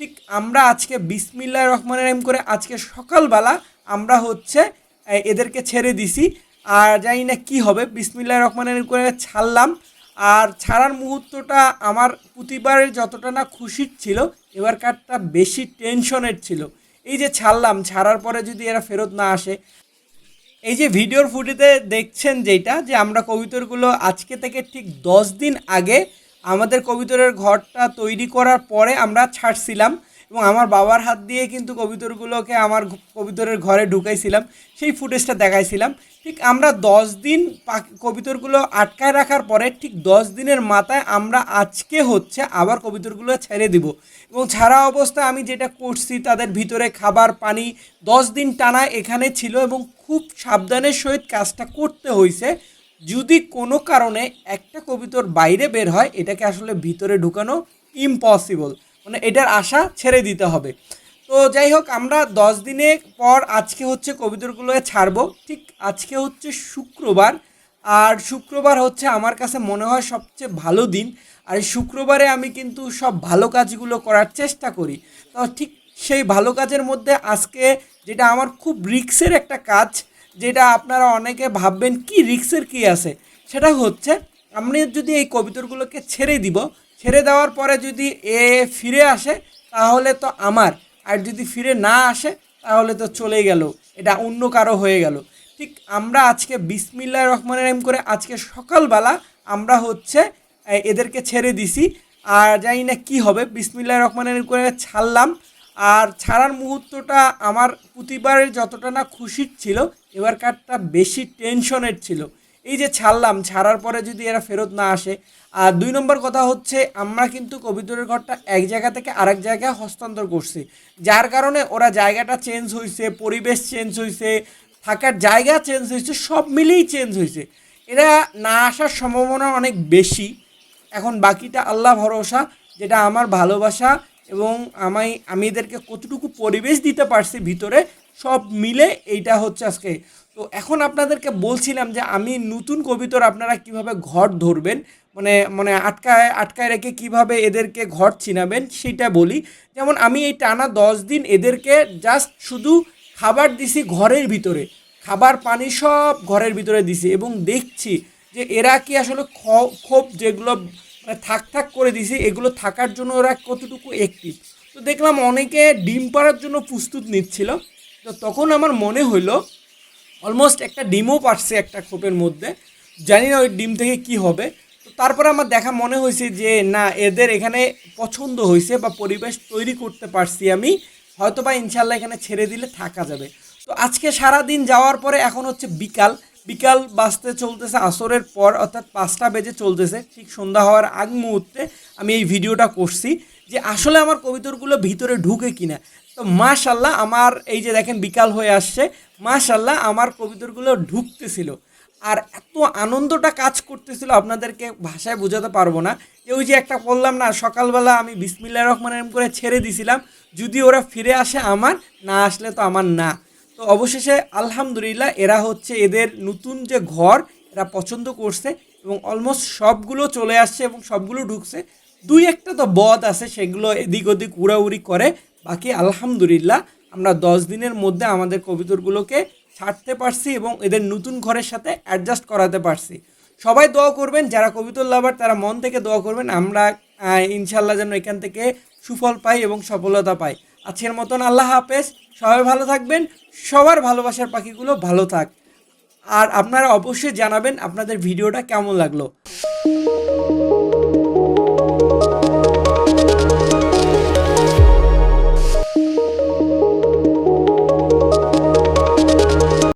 ঠিক আমরা আজকে বিসমিল্লাহ রহমান রহিম করে আজকে সকালবেলা আমরা হচ্ছে এদেরকে ছেড়ে দিছি। আর জানি না কী হবে বিসমিল্লাহ রহমান রহিম করে ছাড়লাম। আর ছাড়ার মুহূর্তটা আমার প্রতিবারের যতটা না খুশির ছিল, এবার কারটা বেশি টেনশনের ছিল। এই যে ছাড়লাম, ছাড়ার পরে যদি এরা ফেরত না আসে। এই যে ভিডিওর ফুটেতে দেখছেন যেটা, যে আমরা কবিতরগুলো আজকে থেকে ঠিক দশ দিন আগে আমাদের কবিতরের ঘরটা তৈরি করার পরে আমরা ছাড়ছিলাম এবং আমার বাবার হাত দিয়ে কিন্তু কবিতরগুলোকে আমার কবিতরের ঘরে ঢুকাইছিলাম, সেই ফুটেজটা দেখাইছিলাম। ঠিক আমরা দশ দিন কবিতরগুলো আটকায় রাখার পরে ঠিক দশ দিনের মাথায় আমরা আজকে হচ্ছে আবার কবিতরগুলো ছেড়ে দিব। এবং ছাড়া অবস্থায় আমি যেটা করছি তাদের ভিতরে খাবার, পানি দশ দিন টানা এখানে ছিল এবং খুব সাবধানের সহিত কাজটা করতে হয়েছে যদি কোনো কারণে একটা কবিতর বাইরে বের হয়, এটাকে আসলে ভিতরে ঢুকানো ইম্পসিবল মানে এটার আশা ছেড়ে দিতে হবে। তো যাই হোক, আমরা দশ দিনের পর আজকে হচ্ছে কবিতরগুলো ছাড়বো। ঠিক আজকে হচ্ছে শুক্রবার, আর শুক্রবার হচ্ছে আমার কাছে মনে হয় সবচেয়ে ভালো দিন। আর শুক্রবারে আমি কিন্তু সব ভালো কাজগুলো করার চেষ্টা করি। তো ঠিক সেই ভালো কাজের মধ্যে আজকে যেটা আমার খুব রিক্সের একটা কাজ যেটা আপনারা অনেকে ভাববেন, কি রিক্সের কি আছে? সেটা হচ্ছে, আমি যদি এই কবিতরগুলোকে ছেড়ে দিব, ছেড়ে দেওয়ার পরে যদি এ ফিরে আসে, তাহলে তো আমার। আর যদি ফিরে না আসে, তাহলে তো চলে গেল। এটা অন্য কারও হয়ে গেল। ঠিক আমরা আজকে বিসমিল্লাহ রহমান রহিম করে আজকে সকালবেলা আমরা হচ্ছে এদেরকে ছেড়ে দিছি। আর জানি না কী হবে, বিসমিল্লাহ রহমান রহিম করে ছাড়লাম। আর ছাড়ার মুহূর্তটা আমার প্রতিবারের যতটা না খুশির ছিল, এবার কারটা বেশি টেনশনের ছিল। এই যে ছাড়লাম, ছাড়ার পরে যদি এরা ফেরত না আসে। আর দুই নম্বর কথা হচ্ছে, আমরা কিন্তু কবিতরের ঘরটা এক জায়গা থেকে আরেক জায়গায় হস্তান্তর করছি। যার কারণে ওরা জায়গাটা চেঞ্জ হয়েছে পরিবেশ চেঞ্জ হয়েছে থাকার জায়গা চেঞ্জ হয়েছে সব মিলেই চেঞ্জ হয়েছে এরা না আসার সম্ভাবনা অনেক বেশি। এখন বাকিটা আল্লাহ ভরসা, যেটা আমার ভালোবাসা এবং আমি আমি এদেরকে কতটুকু পরিবেশ দিতে পারছি ভিতরে, সব মিলে এইটা হচ্ছে আজকে। তো এখন আপনাদেরকে বলছিলাম যে আমি নতুন কবিতর আপনারা কীভাবে ঘর ধরবেন মানে মানে আটকায় আটকায় রেখে কীভাবে এদেরকে ঘর চিনাবেন সেটা বলি। যেমন আমি এই টানা দশ দিন এদেরকে জাস্ট শুধু খাবার দিছি ঘরের ভিতরে, খাবার পানি সব ঘরের ভিতরে দিছি এবং দেখছি যে এরা কি আসলে ক্ষোভ যেগুলো মানে থাক থাক করে দিছি, এগুলো থাকার জন্য ওরা কতটুকু অ্যাক্টিভ তো দেখলাম অনেকে ডিম পাড়ার জন্য প্রস্তুত নিচ্ছিল। তো তখন আমার মনে হইল অলমোস্ট একটা ডিমও পারছে একটা খোপের মধ্যে। জানি না ওই ডিম থেকে কি হবে। তো তারপরে আমার দেখা মনে হয়েছে যে, না, এদের এখানে পছন্দ হয়েছে বা পরিবেশ তৈরি করতে পারছি আমি। হয়তো বা ইনশাল্লাহ এখানে ছেড়ে দিলে থাকা যাবে। তো আজকে সারা দিন যাওয়ার পরে এখন হচ্ছে বিকাল। বিকাল বাজতে চলতেছে, আসরের পর অর্থাৎ পাঁচটা বেজে চলতেছে, ঠিক সন্ধ্যা হওয়ার আগ মুহূর্তে আমি এই ভিডিওটা করছি যে আসলে আমার কবিতরগুলো ভিতরে ঢুকে কিনা। তো মাশাল্লাহ আমার এই যে দেখেন বিকাল হয়ে আসছে মাশাল্লাহ আমার কবিতরগুলো ঢুকতেছিল। আর এত আনন্দটা কাজ করতেছিল, আপনাদেরকে ভাষায় বোঝাতে পারব না। যে ওই যে একটা বললাম না, সকালবেলা আমি বিসমিল্লা রহমান রহিম করে ছেড়ে দিছিলাম, যদি ওরা ফিরে আসে আমার, না আসলে তো আমার না। তো অবশেষে আলহামদুলিল্লাহ এরা হচ্ছে এদের নতুন যে ঘর, এরা পছন্দ করছে এবং অলমোস্ট সবগুলো চলে আসছে এবং সবগুলো ঢুকছে। দুই একটা তো বদ আছে, সেগুলো এদিক ওদিক উড়াউড়ি করে। বাকি আলহামদুলিল্লাহ আমরা দশ দিনের মধ্যে আমাদের কবিতরগুলোকে ছাড়তে পারছি এবং এদের নতুন ঘরের সাথে অ্যাডজাস্ট করাতে পারছি। সবাই দোয়া করবেন, যারা কবিতর লাভার তারা মন থেকে দোয়া করবেন। আমরা ইনশাল্লাহ যেন এখান থেকে সুফল পাই এবং সফলতা পাই। আজকের মতন আল্লাহ হাফেজ। সবাই ভালো থাকবেন। সবার ভালোবাসার পাখিগুলো ভালো থাক। আর আপনারা অবশ্যই জানাবেন আপনাদের ভিডিওটা কেমন লাগল।